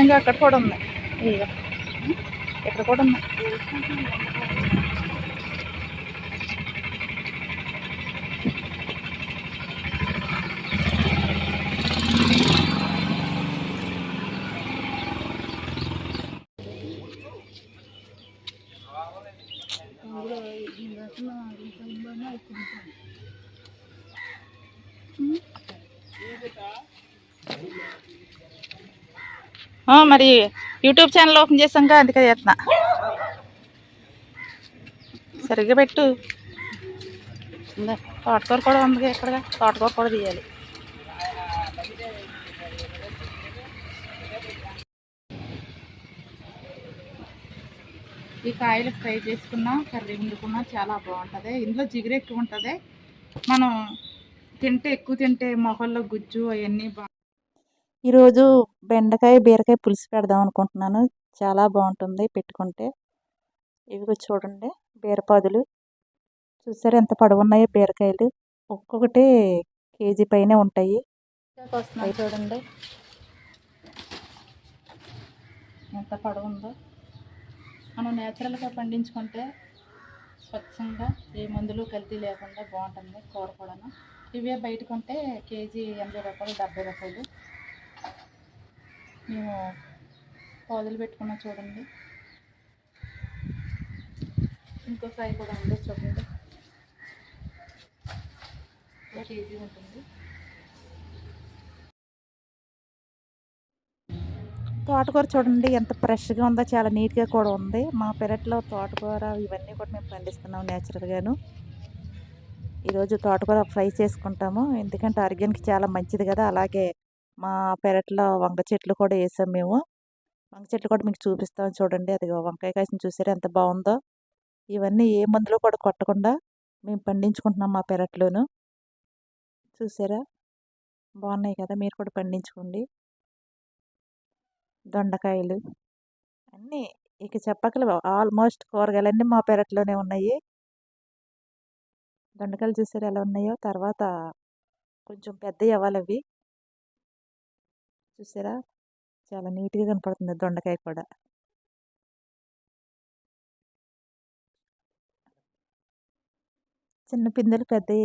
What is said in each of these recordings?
ఇంకా అక్కడ కూడా ఉంది. ఇక ఇక్కడ కూడా ఉంది. ఆ, మరి యూట్యూబ్ ఛానల్ ఓపెన్ చేసాక అందుకే చేస్తున్నా. సరిగ్గా పెట్టు. తోటకూర కూడా ఉంది ఇక్కడ తోటకూర కూడా తీయాలి. ఈ కాయలు ఫ్రై చేసుకున్నా కర్రీ వండుకున్నా చాలా బాగుంటుంది. ఇందులో జిగురు ఎక్కువ ఉంటుంది. మనం తింటే ఎక్కువ తింటే మొహల్లో గుజ్జు అవన్నీ బా ఈరోజు బెండకాయ బీరకాయ పులుసు పెడదాం అనుకుంటున్నాను. చాలా బాగుంటుంది పెట్టుకుంటే. ఇవి చూడండి బీరపాదులు. చూసారు ఎంత పొడవున్నాయో బీరకాయలు. ఒక్కొక్కటి కేజీ పైనే ఉంటాయి. వస్తున్నాయి చూడండి. ఎంత పొడవు ఉందో మనం నేచురల్గా పండించుకుంటే స్వచ్ఛంగా ఏ మందులు కల్తీ లేకుండా బాగుంటుంది కూర కూడా ఇవే బయట కొంటే కేజీ ఎనభై రూపాయలు డెబ్బై రూపాయలు. మేము పాదులు పెట్టుకున్నాం చూడండి. ఇంకో ఫ్రై కూడా ఉంది చూడండి. ఒక ఉంటుంది. తోటకూర చూడండి ఎంత ఫ్రెష్గా ఉందో చాలా నీట్గా కూడా ఉంది. మా పెరట్లో తోటకూర ఇవన్నీ కూడా మేము పండిస్తున్నాం నేచురల్గాను ఈరోజు తోటకూర ఫ్రై చేసుకుంటాము. ఎందుకంటే ఆరోగ్యానికి చాలా మంచిది కదా అలాగే మా పెరట్లో వంగ చెట్లు కూడా వేసాం మేము. వంక చెట్లు కూడా మీకు చూపిస్తాం చూడండి. అది వంకాయ కాసిన చూసారా? ఎంత బాగుందో. ఇవన్నీ ఏ మందులు కూడా కొట్టకుండా మేము పండించుకుంటున్నాం మా పెరట్లోను. చూసారా? బాగున్నాయి కదా? మీరు కూడా పండించుకోండి. దొండకాయలు అన్నీ ఇక చెప్పకలు ఆల్మోస్ట్ కూరగాయలన్నీ మా పెరట్లోనే ఉన్నాయి. దొండకాయలు చూసారు ఎలా ఉన్నాయో? తర్వాత కొంచెం పెద్దవి అవ్వాలి అవి. చూసారా? చాలా నీట్గా కనపడుతుంది దొండకాయ కూడా. చిన్న పిందెలు పెద్దవి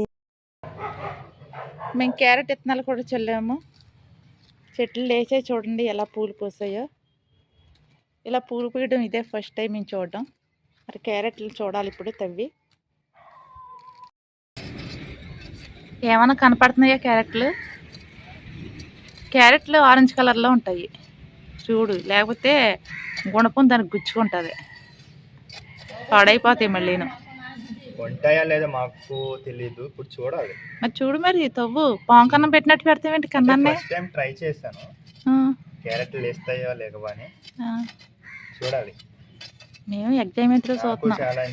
మేము క్యారెట్ విత్తనాలు కూడా చల్లాము. చెట్లు లేచే చూడండి ఎలా పూలు పూసాయో. ఇలా పూలు పూయడం ఇదే ఫస్ట్ టైం మేము చూడడం. మరి క్యారెట్లు చూడాలి ఇప్పుడు తవ్వి. ఏమైనా కనపడుతున్నాయా క్యారెట్లు? క్యారెట్లు ఆరెంజ్ కలర్లో ఉంటాయి. చూడు లేకపోతే గుణపం దానికి గుచ్చుకుంటుంది. పాడైపోతాయి మళ్ళీను ఉంటాయా లేదా మాకు తెలియదు ఇప్పుడు చూడాలి. మరి చూడు మరి తవ్వు. పాంకన్నం పెట్టినట్టు పెడతావేంటి కన్నాన్నే? ఫస్ట్ టైం ట్రై చేశాను. క్యారెట్లు వేస్తాయో లేకవా అని. చూడాలి. మేము ఎగ్జామెంట్లో చూస్తున్నాం. చాలా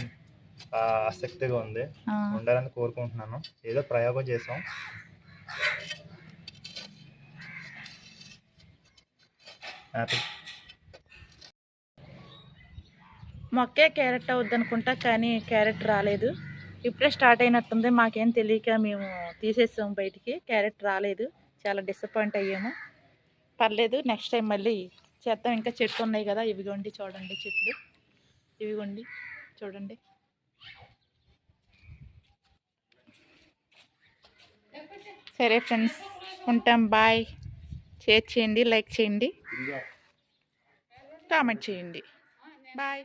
ఆసక్తిగా ఉంది. ఉండాలని కోరుకుంటున్నాను. ఏదో ప్రయోగం చేసాం. హ్యాపీ మొక్కే క్యారెట్ అవుద్ది అనుకుంటా కానీ క్యారెట్ రాలేదు. ఇప్పుడే స్టార్ట్ అయినట్టుంది మాకేం తెలియక మేము తీసేసాము బయటికి. క్యారెట్ రాలేదు చాలా డిసప్పాయింట్ అయ్యాము. పర్లేదు నెక్స్ట్ టైం మళ్ళీ చేద్దాం ఇంకా చెట్లు ఉన్నాయి కదా ఇవిగోండి చూడండి చెట్లు. ఇవిగోండి చూడండి. సరే ఫ్రెండ్స్ ఉంటాం బాయ్. షేర్ చేయండి లైక్ చేయండి. కామెంట్ చేయండి. బాయ్.